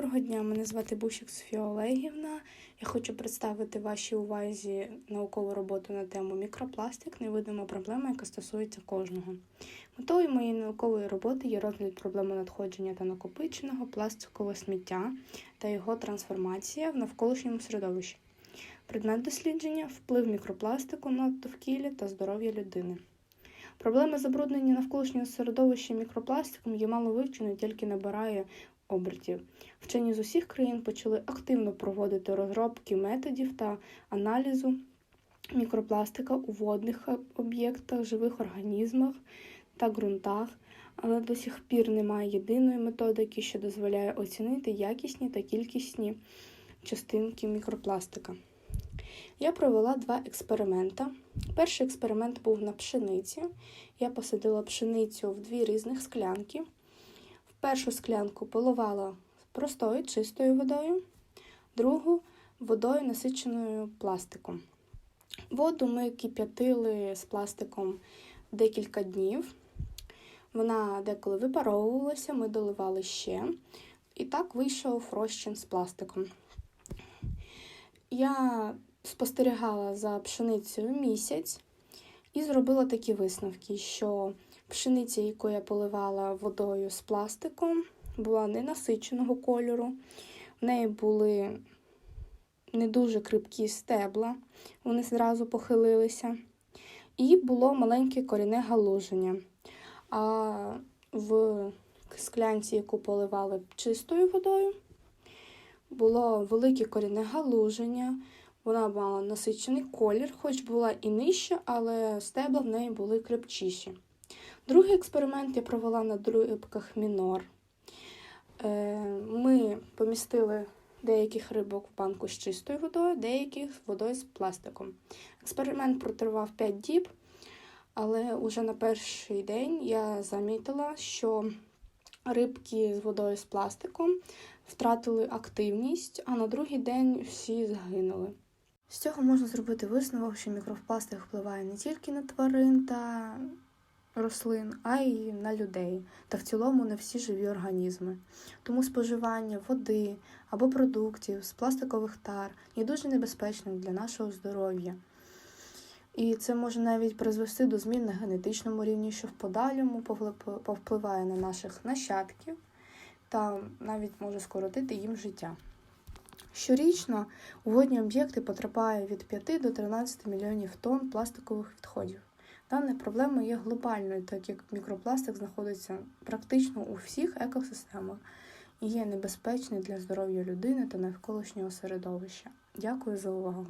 Доброго дня, мене звати Бущик Софія Олегівна. Я хочу представити вашій увазі наукову роботу на тему мікропластик невидима проблема, яка стосується кожного. Метою моєї наукової роботи є розгляд проблеми надходження та накопиченого пластикового сміття та його трансформація в навколишньому середовищі. Предмет дослідження вплив мікропластику на довкілля та здоров'я людини. Проблема забруднення навколишнього середовища мікропластиком є мало вивченою, тільки набирає обертів. Вчені з усіх країн почали активно проводити розробки методів та аналізу мікропластика у водних об'єктах, живих організмах та ґрунтах, але до сих пір немає єдиної методики, що дозволяє оцінити якісні та кількісні частинки мікропластика. Я провела два експеримента. Перший експеримент був на пшениці. Я посадила пшеницю в дві різних склянки. Першу склянку поливала простою чистою водою, другу водою насиченою пластиком. Воду ми кип'ятили з пластиком декілька днів. Вона деколи випаровувалася, ми доливали ще. І так вийшов розчин з пластиком. Я спостерігала за пшеницею місяць і зробила такі висновки, що пшениця, яку я поливала водою з пластиком, була ненасиченого кольору. В неї були не дуже крипкі стебла, вони зразу похилилися. І було маленьке корінне галуження. А в склянці, яку поливали чистою водою, було велике корінне галуження. Вона мала насичений колір, хоч була і нижча, але стебла в неї були крепчіші. Другий експеримент я провела на рибках мінор. Ми помістили деяких рибок в банку з чистою водою, деяких водою з пластиком. Експеримент протривав 5 діб, але вже на перший день я замітила, що рибки з водою з пластиком втратили активність, а на другий день всі загинули. З цього можна зробити висновок, що мікропластик впливає не тільки на тварин та рослин, а й на людей та в цілому на всі живі організми. Тому споживання води або продуктів з пластикових тар є дуже небезпечним для нашого здоров'я. І це може навіть призвести до змін на генетичному рівні, що в подальшому повпливає на наших нащадків та навіть може скоротити їм життя. Щорічно у водні об'єкти потрапляє від 5 до 13 мільйонів тонн пластикових відходів. Дана проблема є глобальною, так як мікропластик знаходиться практично у всіх екосистемах і є небезпечний для здоров'я людини та навколишнього середовища. Дякую за увагу!